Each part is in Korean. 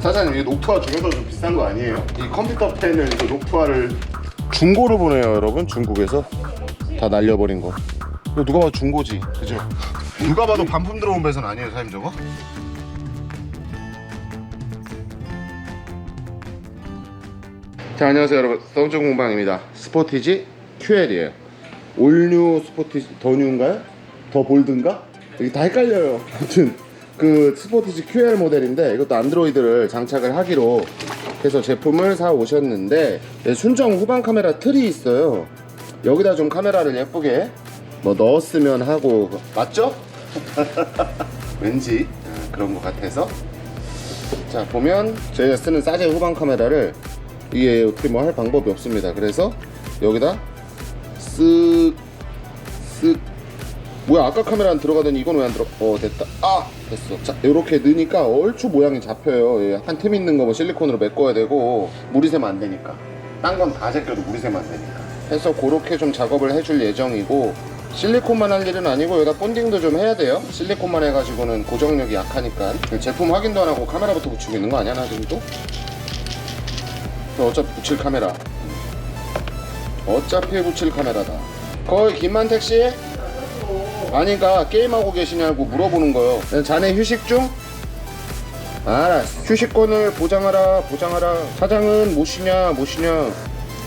사장님 이게 녹투화 중에서 좀 비싼 거 아니에요? 이 컴퓨터 펜을 이거 녹투화를 중고로 보내요 여러분 중국에서 다 날려버린 거 이거 누가 봐도 중고지 그죠? 누가 봐도 반품 들어온 배선 아니에요 사장님 저거? 자 안녕하세요 여러분 썬정 공방입니다 스포티지 QL이에요 올뉴 스포티지 더 뉴인가요? 더 볼드인가? 이게 다 헷갈려요 아무튼 그 스포티지 QL 모델인데 이것도 안드로이드를 장착을 하기로 해서 제품을 사 오셨는데 네, 순정 후방 카메라 틀이 있어요. 여기다 좀 카메라를 예쁘게 뭐 넣었으면 하고 맞죠? 왠지 아, 그런 것 같아서. 자 보면 저희가 쓰는 사제 후방 카메라를 이게 어떻게 뭐 할 방법이 없습니다. 그래서 여기다 쓱쓱 뭐야 아까 카메라는 들어가더니 이건 왜 안 들어? 어 됐다. 아 됐어. 자 이렇게 넣으니까 얼추 모양이 잡혀요. 예, 한틈 있는 거 뭐 실리콘으로 메꿔야 되고 물이 새면 안 되니까. 딴 건 다 제껴도 물이 새면 안 되니까. 해서 그렇게 좀 작업을 해줄 예정이고 실리콘만 할 일은 아니고 여기다 본딩도 좀 해야 돼요. 실리콘만 해가지고는 고정력이 약하니까. 제품 확인도 안 하고 카메라부터 붙이고 있는 거 아니야 나 지금 또? 어차피 붙일 카메라. 어차피 붙일 카메라다. 거의 김만택 씨? 아니까 게임하고 계시냐고 물어보는 거요. 자네 휴식 중? 알았어. 휴식권을 보장하라 보장하라. 사장은 쉬냐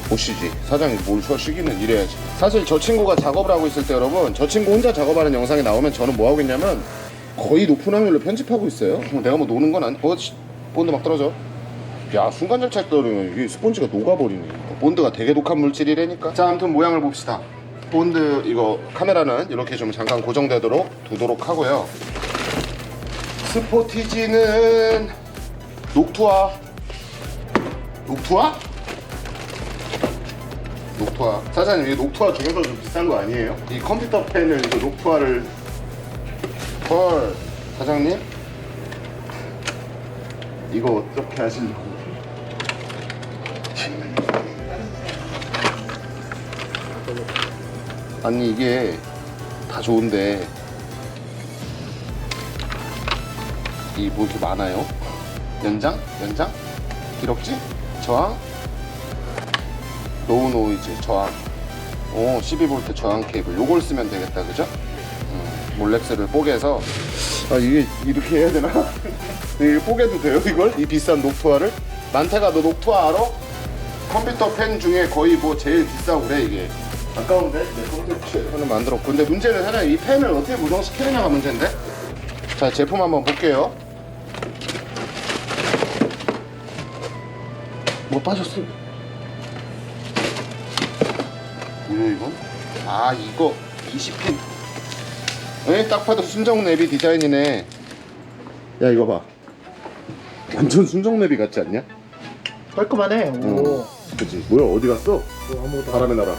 못 쉬지. 사장이 뭘 쉬기는 이래야지. 사실 저 친구가 작업을 하고 있을 때 여러분 저 친구 혼자 작업하는 영상이 나오면 저는 뭐 하고 있냐면 거의 높은 확률로 편집하고 있어요. 어, 내가 뭐 노는 건 아니 어 씨, 본드 막 떨어져? 야 순간 절착 떨어지면 이게 스펀지가 녹아버리네. 본드가 되게 독한 물질이라니까. 자 아무튼 모양을 봅시다 본드 이거 카메라는 이렇게 좀 잠깐 고정되도록 두도록 하고요. 스포티지는 녹투화 녹투화? 녹투화 사장님 이게 녹투화 중에서 좀 비싼 거 아니에요? 이 컴퓨터 펜을 이거 녹투화를. 헐 사장님. 이거 어떻게 하시려고 아니 이게 다 좋은데 이 뭐 이렇게 많아요? 연장? 연장? 기럭지? 저항? 노우 노이즈 저항 오 12V 저항 케이블 요걸 쓰면 되겠다 그죠? 음, 몰렉스를 뽀개서 아 이게 이렇게 해야 되나? 이게 뽀개도 돼요 이걸? 이 비싼 녹투화를? 만태가 너 녹투화 알아? 컴퓨터 펜 중에 거의 뭐 제일 비싸고 그래 이게 아까운데? 내 컴퓨터 펜을 만들었고 근데 문제는 사실 이 펜을 어떻게 무성시키느냐가 문제인데? 자 제품 한번 볼게요 뭐 빠졌어 뭐야 이건? 아 이거 20핀 에? 딱 봐도 순정 내비 디자인이네 야 이거 봐 완전 순정 내비 같지 않냐? 깔끔하네. 오. 그치 뭐야 어디 갔어? 뭐 아무것도 바람의 나라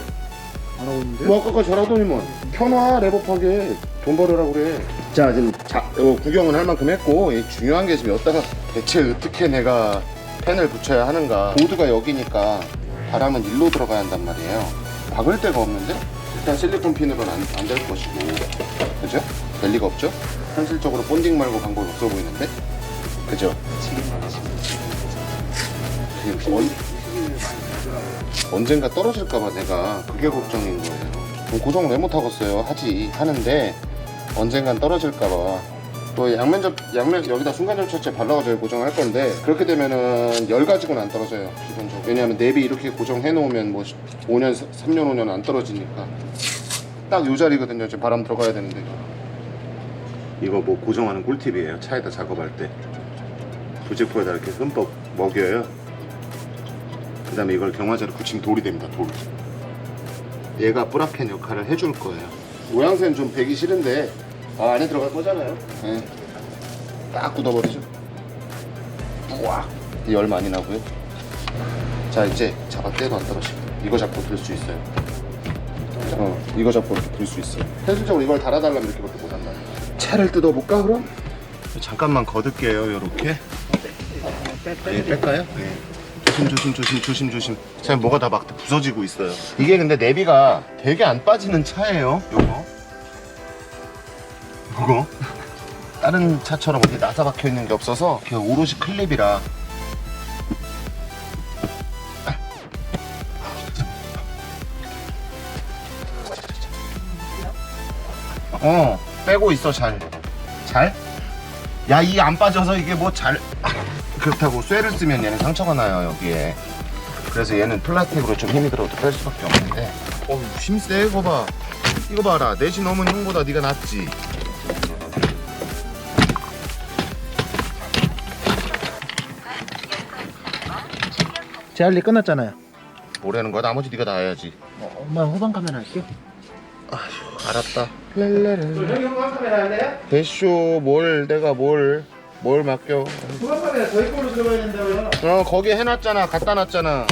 안 하고 있는데. 뭐 아까까지 잘하더니만 켜놔 랩업하게 돈 벌으라 그래. 자 지금 자, 어, 구경은 할 만큼 했고 이 중요한 게 지금 여기다가 대체 어떻게 내가 펜을 붙여야 하는가. 보드가 여기니까 바람은 일로 들어가야 한단 말이에요. 박을 데가 없는데? 일단 실리콘 핀으로는 안 될 것이고. 그죠? 될 리가 없죠? 현실적으로 본딩 말고 방법이 없어 보이는데? 그죠? 지금 언, 언젠가 떨어질까봐 내가 그게 걱정인 거예요. 고정을 왜 못하겠어요? 하지 하는데 언젠간 떨어질까봐 또 양면접 양면 여기다 순간 접착제 발라가지고 고정할 건데 그렇게 되면은 열 가지고는 안 떨어져요 기본적으로. 왜냐하면 내비 이렇게 고정해 놓으면 뭐 5년 3년 5년 안 떨어지니까. 딱 요 자리거든요. 지금 바람 들어가야 되는데. 이거 뭐 고정하는 꿀팁이에요 차에다 작업할 때. 부직포에다 이렇게 흠뻑 먹여요 그 다음에 이걸 경화제로 붙이면 돌이 됩니다 돌. 얘가 뿌라켄 역할을 해줄 거예요. 모양새는 좀 배기 싫은데 아, 안에 들어갈 거잖아요. 네. 딱 굳어버리죠. 우와. 열 많이 나고요. 자 이제 잡아 떼도 안 떨어지고 이거 잡고 들 수 있어요. 어 이거 잡고 이렇게 들수 있어요. 현실적으로 이걸 달아달라면 이렇게밖에 못 한다. 차를 뜯어볼까 그럼? 잠깐만 거둘게요 요렇게. 네, 뺄까요? 네. 조심 조심 조심 조심 조심. 지금 뭐가 다 막 부서지고 있어요. 이게 근데 내비가 되게 안 빠지는 차예요. 요거. 요거. 다른 차처럼 어디 나사 박혀 있는 게 없어서 그냥 오롯이 클립이라. 어 빼고 있어 잘 잘 야이안 빠져서 이게 뭐 잘. 그렇다고 쇠를 쓰면 얘는 상처가 나요 여기에. 그래서 얘는 플라스틱으로 좀 힘이 들어도 뺄 수밖에 없는데. 어우 힘세 이거 봐. 이거 봐라. 넷이 넘은 형보다 네가 낫지. 제 할 일 끝났잖아요. 뭐라는 거야? 나머지 네가 다 해야지. 어, 엄마 후방 카메라 할게요. 알았다. 후방 카메라 할래요? 대쇼 뭘 내가 뭘 뭘 맡겨? 카메라 저희 걸로 들어가야 된다고요? 어 거기 해놨잖아. 갖다 놨잖아.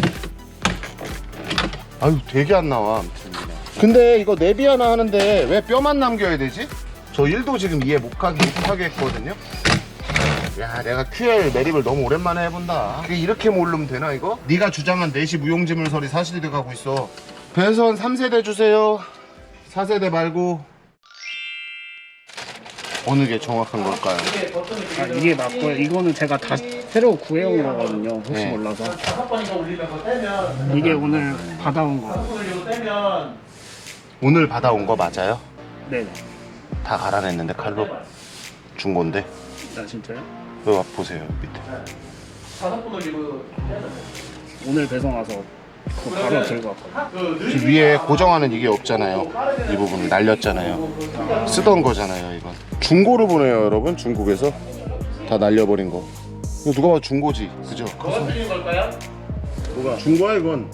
아유 되게 안 나와 아무튼. 근데 이거 내비 하나 하는데 왜 뼈만 남겨야 되지? 저 일도 지금 이해 못 못하게 했거든요. 야 내가 QL 매립을 너무 오랜만에 해본다. 그게 이렇게 모르면 되나 이거? 네가 주장한 4시 무용지물설이 사실이 돼가고 있어. 배선 3세대 주세요. 4세대 말고 어느 게 정확한 걸까요? 아, 이게 맞고요. 이거는 제가 다 새로 구해온 거거든요. 혹시 네. 몰라서. 이게 오늘 받아온 거. 오늘 받아온 거 맞아요? 네. 다 갈아냈는데 칼로 중고인데 아 진짜요? 이거 보세요 밑에 오늘 배송 와서 바로 들고 왔거든요. 지금 위에 고정하는 이게 없잖아요 이 부분 날렸잖아요 쓰던 거잖아요 이건 중고로 보내요 여러분 중국에서 다 날려버린 거 이거 누가 봐도 중고지 그죠? 뭐가 틀린 걸까요? 뭐가? 중고야 이건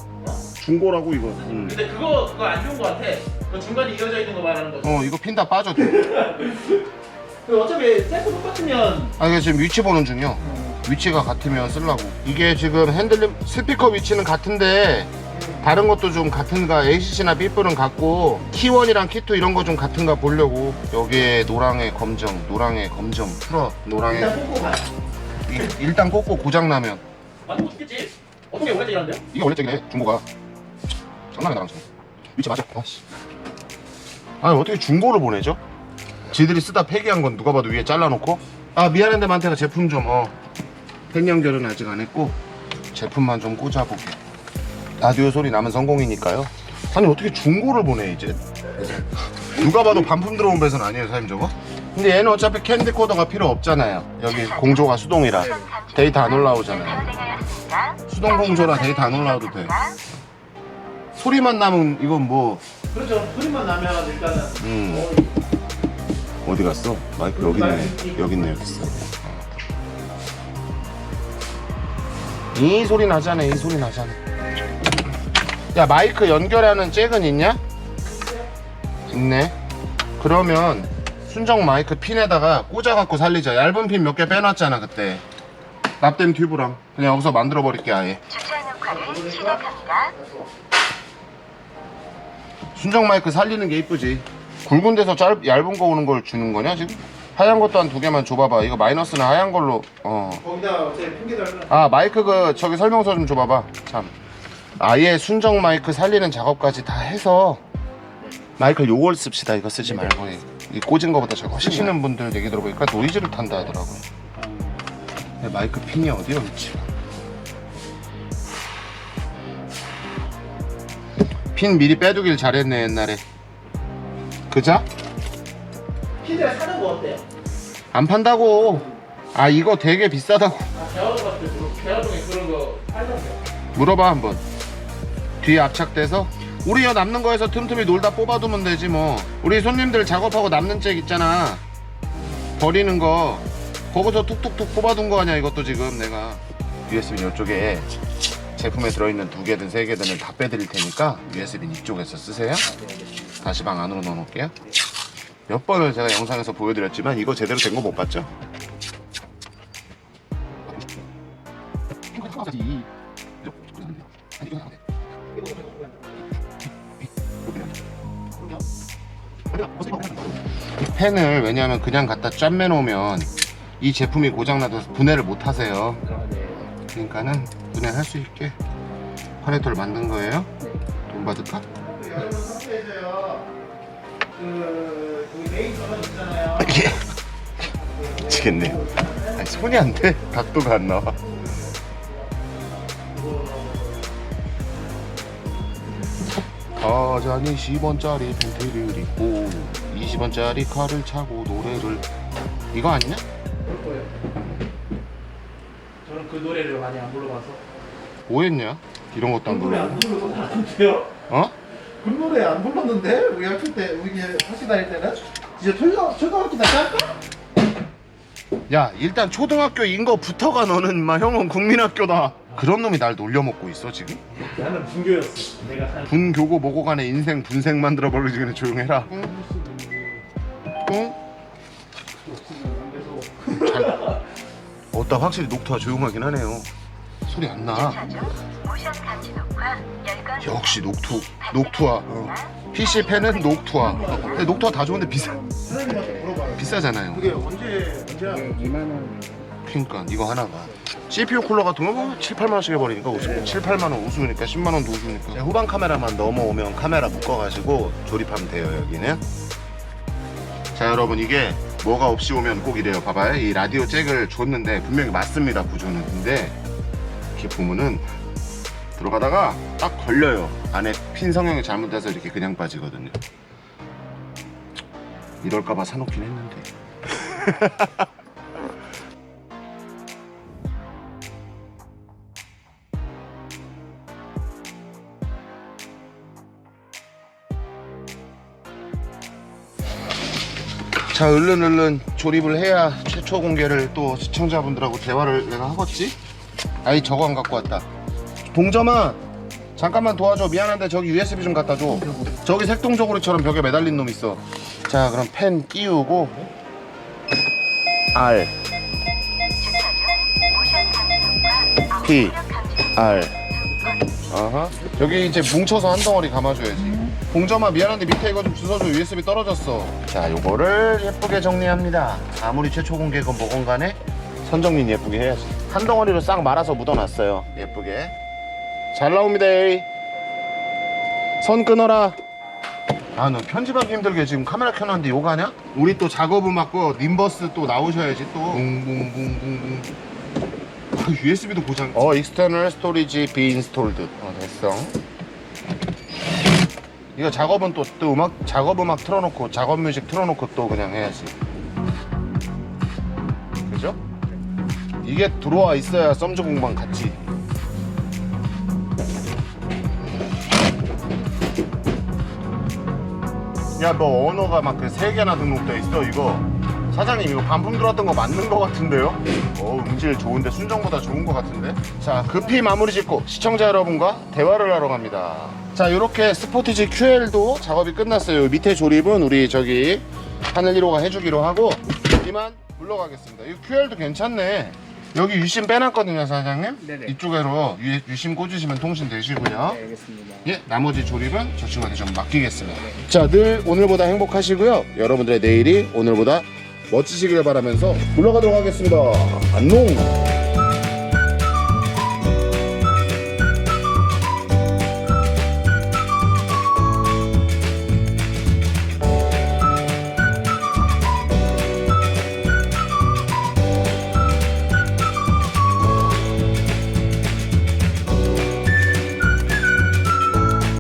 중고라고 이건 음. 근데 그거 그거 안 좋은 거 같아. 그 중간에 이어져 있는 거 말하는 거죠. 어 이거 핀 다 빠져도 그 어차피 셀프 똑같으면 아 이게 지금 위치 보는 중이요 위치가 같으면 쓰려고. 이게 지금 핸들림 스피커 위치는 같은데 다른 것도 좀 같은가? ACC나 삐뿔은 같고 키원이랑 키투 이런 거 좀 같은가 보려고. 여기에 노랑의 검정 노랑의 검정 풀어. 노랑의 일단 뽑고 가. 이- 일단 꽂고 고장 나면. 맞는 거 죽겠지. 어떻게 오래 되는데요? 이게 원래 짝이네 중고가. 장난이 나랑 지금. 위치 맞아. 아씨. 아니 어떻게 중고를 보내죠? 지들이 쓰다 폐기한 건 누가 봐도 위에 잘라놓고? 아 미안한데 만테가 제품 좀어 팬 연결은 아직 안 했고 제품만 좀 꽂아보게. 라디오 소리 나면 성공이니까요. 아니 어떻게 중고를 보내 이제? 누가 봐도 반품 들어온 배선 아니에요 사장님 저거? 근데 얘는 어차피 캔디코더가 필요 없잖아요. 여기 공조가 수동이라 데이터 안 올라오잖아요. 수동 공조라 데이터 안 올라와도 돼. 소리만 나면 이건 뭐. 그렇죠. 소리만 나면 일단은. 음. 어디 갔어? 마이크 여기 있네. 여기 있네 여기 있어 이 소리 나잖아 이 소리 나잖아. 야 마이크 연결하는 잭은 있냐? 있네. 그러면 순정 마이크 핀에다가 꽂아갖고 살리자. 얇은 핀 몇 개 빼놨잖아 그때. 납땜 튜브랑. 그냥 여기서 만들어 버릴게 아예. 주차 녹화를 시작합니다. 순정 마이크 살리는 게 이쁘지. 굵은 데서 짧, 얇은 거 오는 걸 주는 거냐 지금? 하얀 것도 한 두 개만 줘봐봐. 이거 마이너스는 하얀 걸로 어. 거기다 어차피 핑계 달면 아 마이크 그 저기 설명서 좀 줘봐봐. 참. 아예 순정 마이크 살리는 작업까지 다 해서 마이크 요걸 씁시다. 이거 쓰지 말고. 이- 이 꽂은 거보다 저거 쓰시는 분들 얘기 들어보니까 노이즈를 탄다 하더라고요. 근데 마이크 핀이 어디야 위치가 핀 미리 빼두길 잘했네 옛날에. 그자? 핀을 사는 거 어때요? 안 판다고. 아 이거 되게 비싸다고. 아, 대화동 같은 거, 대화동에 그런 거 팔던데. 물어봐 한번. 뒤에 압착돼서? 우리 여 남는 거에서 틈틈이 놀다 뽑아두면 되지 뭐. 우리 손님들 작업하고 남는 잭 있잖아. 버리는 거. 거기서 툭툭툭 뽑아둔 거 아니야 이것도 지금 내가. USB 이쪽에 제품에 들어있는 두 개든 세 개든을 다 빼드릴 테니까 USB는 이쪽에서 쓰세요. 다시 방 안으로 넣어놓을게요 몇 번을 제가 영상에서 보여드렸지만 이거 제대로 된 거 못 봤죠? 이 펜을 왜냐하면 그냥 갖다 짠매 놓으면 이 제품이 고장나도 분해를 못 하세요 그러니까는 분해할 수 있게 커넥터를 만든 거예요 돈 받을까? 그 전원 있잖아요. 미치겠네 아니 손이 안 돼 각도가 안 나와 더 사장이 10원짜리 팬티를 입고 20원짜리 칼을 차고 노래를 이거 아니냐? 볼 거예요. 저는 그 노래를 많이 안 불러봐서. 뭐 했냐? 이런 것도 안 노래 부르고 안 부르고 다는데요? 어? 그 노래 안 불렀는데 우리 학교 때 우리 학교 다닐 때는 이제 초등 초등학교 때 짤까? 야 일단 초등학교인 거부터가 너는 인마 형은 국민학교다 그런 놈이 날 놀려먹고 있어 지금? 나는 분교였어. 내가 산. 분교고 뭐고 간에 인생 분생 만들어버리지 그냥 조용해라 응? 잘 어따 확실히 녹두가 조용하긴 하네요 소리 안나 모션 감지 녹화 역시 녹투 녹투아. 어. PC펜은 녹투아. 근데 녹투아 다 좋은데 비싸. 비싸잖아요. 그게 언제 언제 하는 2만 원. 그러니까 이거 하나가 CPU 쿨러 같은 거 7, 8만 원씩 해버리니까 우수. 7, 8만 원 우수니까 10만 원도 우수니까. 네, 후방 카메라만 넘어오면 카메라 묶어가지고 조립하면 돼요 여기는. 자 여러분 이게 뭐가 없이 오면 꼭 이래요. 봐봐요. 이 라디오 잭을 줬는데 분명히 맞습니다 구조는. 근데 이렇게 보면은 들어가다가 딱 걸려요. 안에 핀 성형이 잘못돼서 이렇게 그냥 빠지거든요. 이럴까봐 사놓긴 했는데. 자 얼른 얼른 조립을 해야 최초 공개를 또 시청자분들하고 대화를 내가 하겠지? 아이 저거 안 갖고 왔다 동점아 잠깐만 도와줘. 미안한데 저기 USB 좀 갖다 줘. 저기 색동저고리처럼 벽에 매달린 놈 있어. 자 그럼 펜 끼우고. R. P. R. 아하. 여기 이제 뭉쳐서 한 덩어리 감아줘야지. 봉점아 미안한데 밑에 이거 좀 주워줘. USB 떨어졌어. 자 요거를 예쁘게 정리합니다. 아무리 최초 공개건 뭐건 간에 선정리는 예쁘게 해야지. 한 덩어리로 싹 말아서 묻어놨어요. 예쁘게 잘 나옵니다. 선 끊어라. 아 너 편집하기 힘들게 지금 카메라 켜놨는데 요거 하냐? 우리 또 작업음 맞고 님버스 또 나오셔야지 또. 붕붕붕붕붕. 아, USB도 고장. 어 익스터널 스토리지 비 인스톨드 어 됐어. 이거 작업은 또, 또 음악 작업 음악 틀어놓고 작업 뮤직 틀어놓고 또 그냥 해야지. 그죠? 이게 들어와 있어야 썸즈 공방 같지 야 너 언어가 막 그 세 개나 등록돼 있어 이거? 사장님 이거 반품 들어왔던 거 맞는 거 같은데요? 어 음질 좋은데 순정보다 좋은 거 같은데? 자 급히 마무리 짓고 시청자 여러분과 대화를 하러 갑니다. 자 이렇게 스포티지 QL도 작업이 끝났어요. 밑에 조립은 우리 저기 하늘 1호가 해주기로 하고 이만 물러가겠습니다. 이 QL도 괜찮네 여기 유심 빼놨거든요 사장님 네네. 이쪽으로 유, 유심 꽂으시면 통신 되시고요 네, 알겠습니다. 예, 나머지 조립은 저 친구한테 좀 맡기겠습니다. 자, 늘 오늘보다 행복하시고요. 여러분들의 내일이 오늘보다 멋지시길 바라면서 물러가도록 하겠습니다. 안녕!